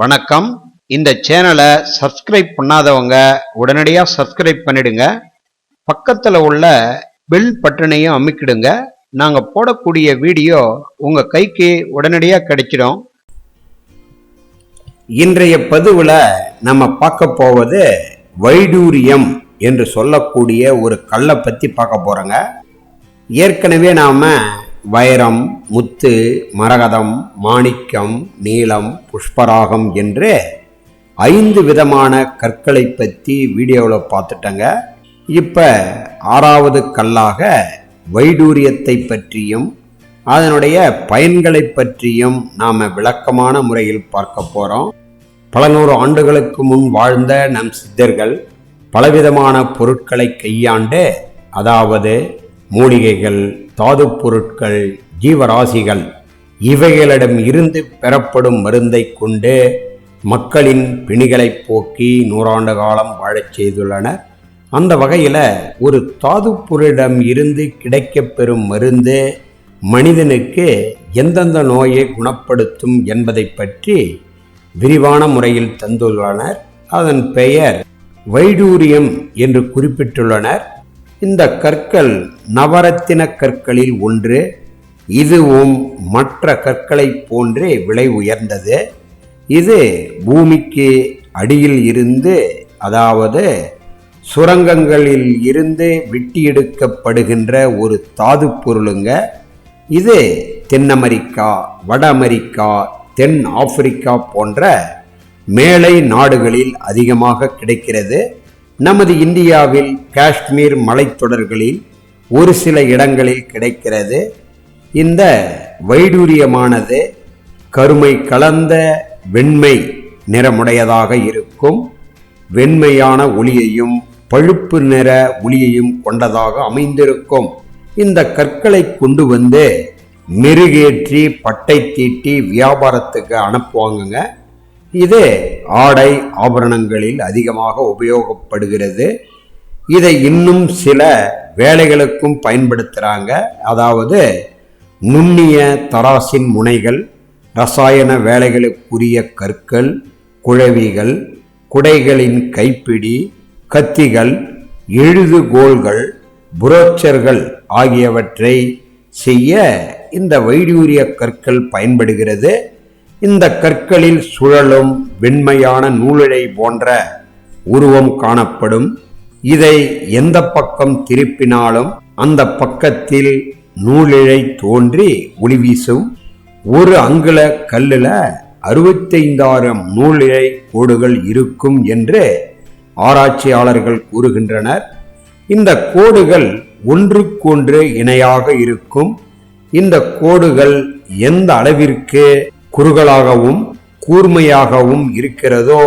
வணக்கம். இந்த சேனலை சப்ஸ்கிரைப் பண்ணாதவங்க உடனடியாக சப்ஸ்கிரைப் பண்ணிடுங்க. பக்கத்தில் உள்ள பெல் பட்டனையும் அமைக்கிடுங்க. நாங்கள் போடக்கூடிய வீடியோ உங்கள் கைக்கு உடனடியாக கிடைச்சிடும். இன்றைய பதிவில் நம்ம பார்க்க போவது வைடூரியம் என்று சொல்லக்கூடிய ஒரு கல்லை பற்றி பார்க்க போகிறோங்க ஏற்கனவே நாம் வைரம் முத்து மரகதம் மாணிக்கம் நீளம் புஷ்பராகம் என்று ஐந்து விதமான கற்களை பற்றி வீடியோவில் பார்த்துட்டங்க. இப்போ ஆறாவது கல்லாக வைடூரியத்தை பற்றியும் அதனுடைய பயன்களை பற்றியும் நாம் விளக்கமான முறையில் பார்க்க போகிறோம் பல நூறு ஆண்டுகளுக்கு முன் வாழ்ந்த நம் சித்தர்கள் பலவிதமான பொருட்களை கையாண்டு அதாவது மூலிகைகள் தாது பொருட்கள் ஜீவராசிகள் இவைகளிடம் இருந்து பெறப்படும் மருந்தை கொண்டு மக்களின் பிணிகளை போக்கி நூறாண்டு காலம் வாழச் செய்துள்ளனர். அந்த வகையில் ஒரு தாது பொருளிடம் இருந்து கிடைக்கப்பெறும் மருந்து மனிதனுக்கு எந்தெந்த நோயை குணப்படுத்தும் என்பதை பற்றி விரிவான முறையில் தந்துள்ளனர். அதன் பெயர் வைடூரியம் என்று குறிப்பிட்டுள்ளனர். இந்த கற்கள் நவரத்தின கற்களில் ஒன்று. இதுவும் மற்ற கற்களைப் போன்றே விலை உயர்ந்தது. இது பூமிக்கு அடியில் இருந்து அதாவது சுரங்கங்களில் இருந்து வெட்டி எடுக்கப்படுகின்ற ஒரு தாது பொருளுங்க. இது தென் அமெரிக்கா வட அமெரிக்கா தென் ஆப்பிரிக்கா போன்ற மேலை நாடுகளில் அதிகமாக கிடைக்கிறது. நமது இந்தியாவில் காஷ்மீர் மலைத்தொடர்களில் ஒரு சில இடங்களில் கிடைக்கிறது. இந்த வைடூரியமானது கருமை கலந்த வெண்மை நிறமுடையதாக இருக்கும். வெண்மையான ஒளியையும் பழுப்பு நிற ஒளியையும் கொண்டதாக அமைந்திருக்கும். இந்த கற்களை கொண்டு வந்து மெருகேற்றி பட்டை தீட்டி வியாபாரத்துக்கு அனுப்புவாங்கங்க. இது ஆடை ஆபரணங்களில் அதிகமாக உபயோகப்படுகிறது. இதை இன்னும் சில வேலைகளுக்கும் பயன்படுத்துகிறாங்க அதாவது நுண்ணிய தராசின் முனைகள் ரசாயன வேலைகளுக்குரிய கற்கள் குழவிகள் குடைகளின் கைப்பிடி கத்திகள் எழுதுகோள்கள் புரோச்சர்கள் ஆகியவற்றை செய்ய இந்த வைடூரிய கற்கள் பயன்படுகிறது. இந்த கற்களில் சுழலும் வெண்மையான நூலிழை போன்ற உருவம் காணப்படும். இதை எந்த பக்கம் திருப்பினாலும் அந்த பக்கத்தில் நூலிழை தோன்றி ஒளி வீசும். ஒரு அங்குல கல்லில் அறுபத்தைந்தாயிரம் நூலிழை கோடுகள் இருக்கும் என்று ஆராய்ச்சியாளர்கள் கூறுகின்றனர். இந்த கோடுகள் ஒன்றுக்கொன்று இணையாக இருக்கும். இந்த கோடுகள் எந்த அளவிற்கு குறுகலாகவும் கூர்மையாகவும் இருக்கிறதோ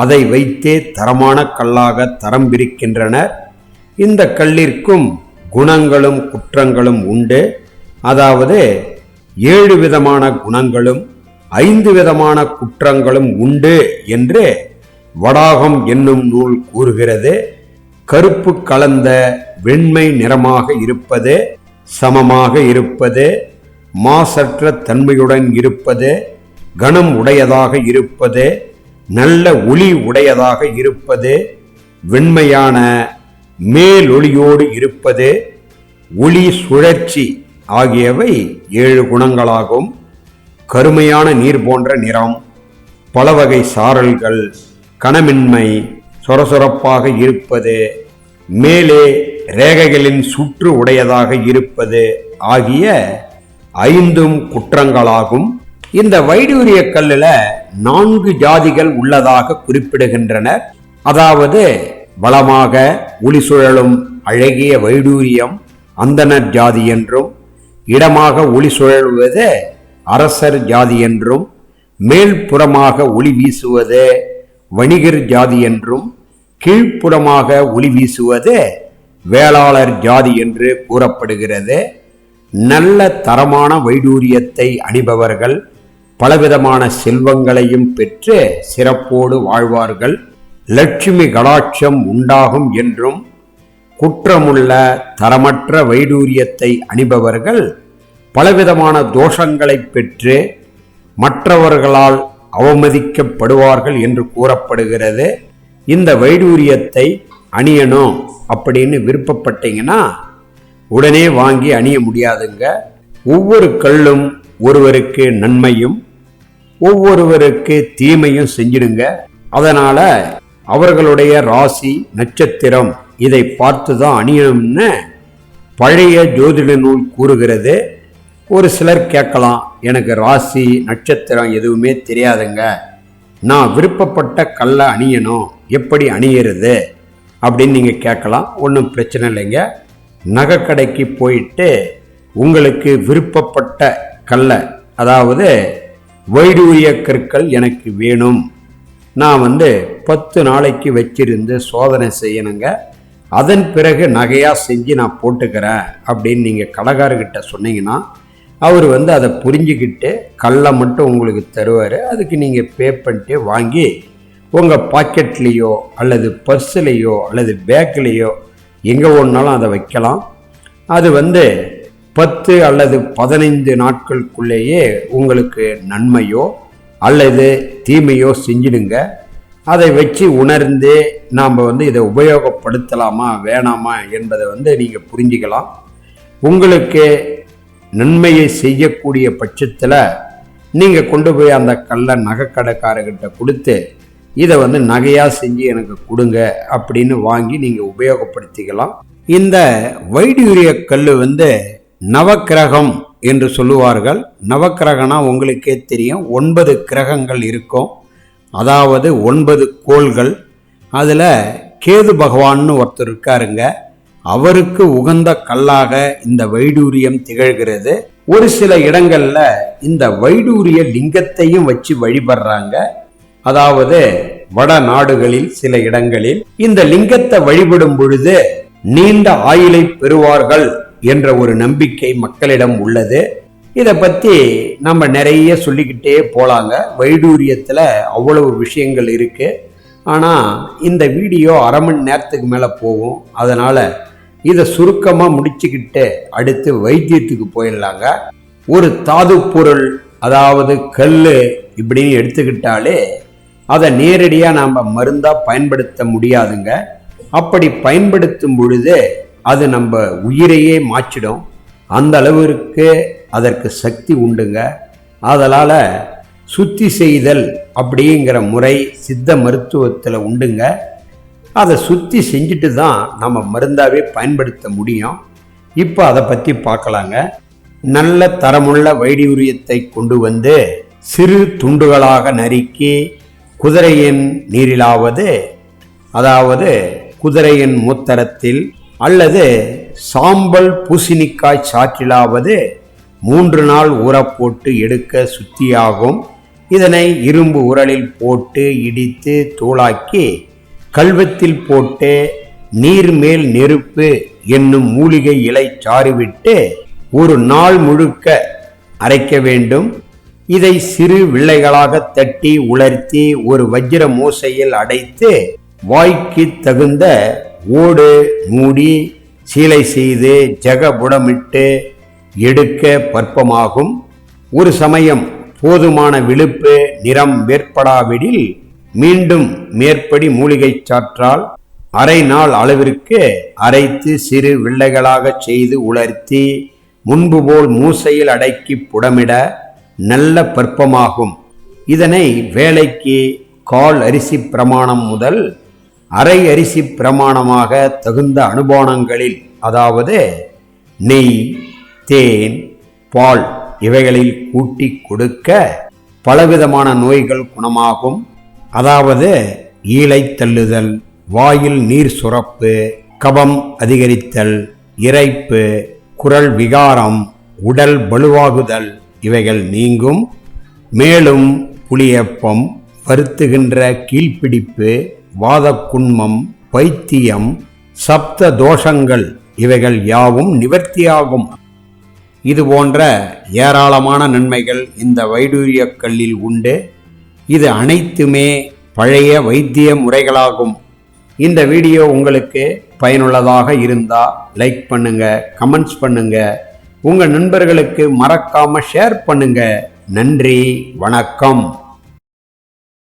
அதை வைத்தே தரமான கல்லாக தரம் பிரிக்கின்றனர் இந்த கல்லிற்கும் குணங்களும் குற்றங்களும் உண்டு. அதாவது ஏழு விதமான குணங்களும் ஐந்து விதமான குற்றங்களும் உண்டு என்று வடாகம் என்னும் நூல் கூறுகிறது. கருப்பு கலந்த வெண்மை நிறமாக இருப்பது சமமாக இருப்பது மாசற்ற தன்மையுடன் இருப்பது கனம் உடையதாக இருப்பது நல்ல ஒளி உடையதாக இருப்பது வெண்மையான மேலொளியோடு இருப்பது ஒளி சுழற்சி ஆகியவை ஏழு குணங்களாகும். கருமையான நீர் போன்ற நிறம் பல வகை சாரல்கள் கனமின்மை சொரசொரப்பாக இருப்பது மேலே ரேகைகளின் சுற்று உடையதாக இருப்பது ஆகிய ஐந்தும் குற்றங்களாகும். இந்த வைடூரிய கல்லில் நான்கு ஜாதிகள் உள்ளதாக குறிப்பிடுகின்றனர். அதாவது வளமாக ஒளி சுழலும் அழகிய வைடூரியம் அந்தனர் ஜாதி என்றும் இடமாக ஒளி சுழல்வது அரசர் ஜாதி என்றும் மேல்புறமாக ஒளி வீசுவது வணிகர் ஜாதி என்றும் கீழ்ப்புறமாக ஒளி வீசுவது வேளாளர் ஜாதி என்று கூறப்படுகிறது. நல்ல தரமான வைடூரியத்தை அணிபவர்கள் பலவிதமான செல்வங்களையும் பெற்று சிறப்போடு வாழ்வார்கள். லட்சுமி கடாட்சம் உண்டாகும் என்றும் குற்றமுள்ள தரமற்ற வைடூரியத்தை அணிபவர்கள் பலவிதமான தோஷங்களை பெற்று மற்றவர்களால் அவமதிக்கப்படுவார்கள் என்று கூறப்படுகிறது. இந்த வைடூரியத்தை அணியணும் அப்படின்னு விருப்பப்பட்டீங்கன்னா உடனே வாங்கி அணிய முடியாதுங்க. ஒவ்வொரு கல்லும் ஒருவருக்கு நன்மையும் ஒவ்வொருவருக்கு தீமையும் செஞ்சிடுங்க. அதனால அவர்களுடைய ராசி நட்சத்திரம் இதை பார்த்து தான் அணியணும்னு பழைய ஜோதிட நூல் கூறுகிறது. ஒரு சிலர் கேட்கலாம் எனக்கு ராசி நட்சத்திரம் எதுவுமே தெரியாதுங்க. நான் விருப்பப்பட்ட கல்லை அணியணும் எப்படி அணியிறது அப்படின்னு நீங்கள் கேட்கலாம் ஒன்றும் பிரச்சனை இல்லைங்க. நகைக்கடைக்கு போயிட்டு உங்களுக்கு விருப்பப்பட்ட கல்லை அதாவது வைடூரிய கற்கள் எனக்கு வேணும். நான் வந்து பத்து நாளைக்கு வச்சிருந்து சோதனை செய்யணுங்க. அதன் பிறகு நகையாக செஞ்சு நான் போட்டுக்கிறேன் அப்படின்னு நீங்கள் கடைக்காரர்கிட்ட சொன்னீங்கன்னா அவர் வந்து அதை புரிஞ்சுக்கிட்டு கல்லை மட்டும் உங்களுக்கு தருவார். அதுக்கு நீங்கள் பே பண்ணிட்டு வாங்கி உங்கள் பாக்கெட்லேயோ அல்லது பர்ஸ்லேயோ அல்லது பேக்லேயோ எங்கே ஒன்றாலும் அதை வைக்கலாம். அது வந்து பத்து அல்லது பதினைந்து நாட்களுக்குள்ளேயே உங்களுக்கு நன்மையோ அல்லது தீமையோ செஞ்சிடுங்க. அதை வச்சு உணர்ந்து நாம் வந்து இதை உபயோகப்படுத்தலாமா வேணாமா என்பதை வந்து நீங்கள் புரிஞ்சுக்கலாம். உங்களுக்கு நன்மையை செய்யக்கூடிய பட்சத்தில் நீங்கள் கொண்டு போய் அந்த கல்லை நகைக்கடைக்காரர்கிட்ட கொடுத்து இதை வந்து நகையாக செஞ்சு எனக்கு கொடுங்க அப்படின்னு வாங்கி நீங்கள் உபயோகப்படுத்திக்கலாம். இந்த வைடூரிய கல் வந்து நவக்கிரகம் என்று சொல்லுவார்கள். நவக்கிரகனா உங்களுக்கே தெரியும். ஒன்பது கிரகங்கள் இருக்கும். அதாவது ஒன்பது கோள்கள். அதில் கேது பகவான்னு ஒருத்தர் இருக்காருங்க. அவருக்கு உகந்த கல்லாக இந்த வைடூரியம் திகழ்கிறது. ஒரு சில இடங்களில் இந்த வைடூரிய லிங்கத்தையும் வச்சு வழிபடுறாங்க. அதாவது வட நாடுகளில் சில இடங்களில் இந்த லிங்கத்தை வழிபடும் பொழுது நீண்ட ஆயுளை பெறுவார்கள் என்ற ஒரு நம்பிக்கை மக்களிடம் உள்ளது. இதை பத்தி நம்ம நிறைய சொல்லிக்கிட்டே போலாங்க. வைடூரியத்துல அவ்வளவு விஷயங்கள் இருக்கு. ஆனா இந்த வீடியோ அரை மணி நேரத்துக்கு மேல போகும். அதனால இதை சுருக்கமாக முடிச்சுக்கிட்டு அடுத்து வைத்தியத்துக்கு போயிடலாங்க. ஒரு தாது பொருள் அதாவது கல் இப்படின்னு எடுத்துக்கிட்டாலே அதை நேரடியாக நாம் மருந்தாக பயன்படுத்த முடியாதுங்க. அப்படி பயன்படுத்தும் பொழுது அது நம்ம உயிரையே மாற்றிடும். அந்த அளவிற்கு அதற்கு சக்தி உண்டுங்க. அதனால் சுத்தி செய்தல் அப்படிங்கிற முறை சித்த மருத்துவத்தில் உண்டுங்க. அதை சுத்தி செஞ்சுட்டு தான் நம்ம மருந்தாகவே பயன்படுத்த முடியும். இப்போ அதை பற்றி பார்க்கலாங்க. நல்ல தரமுள்ள வைடூரியத்தை கொண்டு வந்து சிறு துண்டுகளாக நறுக்கி குதிரையின் நீரிலாவது அதாவது குதிரையின் மூத்தரத்தில் அல்லது சாம்பல் பூசணிக்காய் சாற்றிலாவது மூன்று நாள் ஊறப்போட்டு எடுக்க சுத்தியாகும். இதனை இரும்பு உரலில் போட்டு இடித்து தூளாக்கி கல்வத்தில் போட்டு நீர் மேல் நெருப்பு என்னும் மூலிகை இலை சாறுவிட்டு ஒரு நாள் முழுக்க அரைக்க வேண்டும். இதை சிறு வில்லைகளாக தட்டி உலர்த்தி ஒரு வஜ்ர மூசையில் அடைத்து வாய்க்கு தகுந்த ஓடு மூடி சீலை செய்து ஜகபுடமிட்டு எடுக்க பற்பமாகும். ஒரு சமயம் போதுமான விழுப்பு நிறம் வேற்படாவிடில் மீண்டும் மேற்படி மூலிகை சாற்றால் அரை நாள் அளவிற்கு அரைத்து சிறு வில்லைகளாக செய்து உலர்த்தி முன்பு போல் மூசையில் அடக்கி புடமிட நல்ல பற்பமாகும். இதனை வேலைக்கு கால் அரிசி பிரமாணம் முதல் அரை அரிசி பிரமாணமாக தகுந்த அனுபானங்களில் அதாவது நெய் தேன் பால் இவைகளில் கூட்டி கொடுக்க பலவிதமான நோய்கள் குணமாகும். அதாவது ஈழை தள்ளுதல் வாயில் நீர் சுரப்பு கபம் அதிகரித்தல் இரைப்பு குரல் விகாரம் உடல் வலுவாகுதல் இவைகள் நீங்கும். மேலும் புளியப்பம் வருத்துகின்ற கீழ்ப்பிடிப்பு வாதக்குண்மம் பைத்தியம் சப்த தோஷங்கள் இவைகள் யாவும் நிவர்த்தியாகும். இது போன்ற ஏராளமான நன்மைகள் இந்த வைடூரிய கல்லில் உண்டு. இது அனைத்துமே பழைய வைத்திய முறைகளாகும். இந்த வீடியோ உங்களுக்கு பயனுள்ளதாக இருந்தால் லைக் பண்ணுங்கள் கமெண்ட்ஸ் பண்ணுங்கள் உங்கள் நண்பர்களுக்கு மறக்காமல் ஷேர் பண்ணுங்கள் நன்றி வணக்கம்.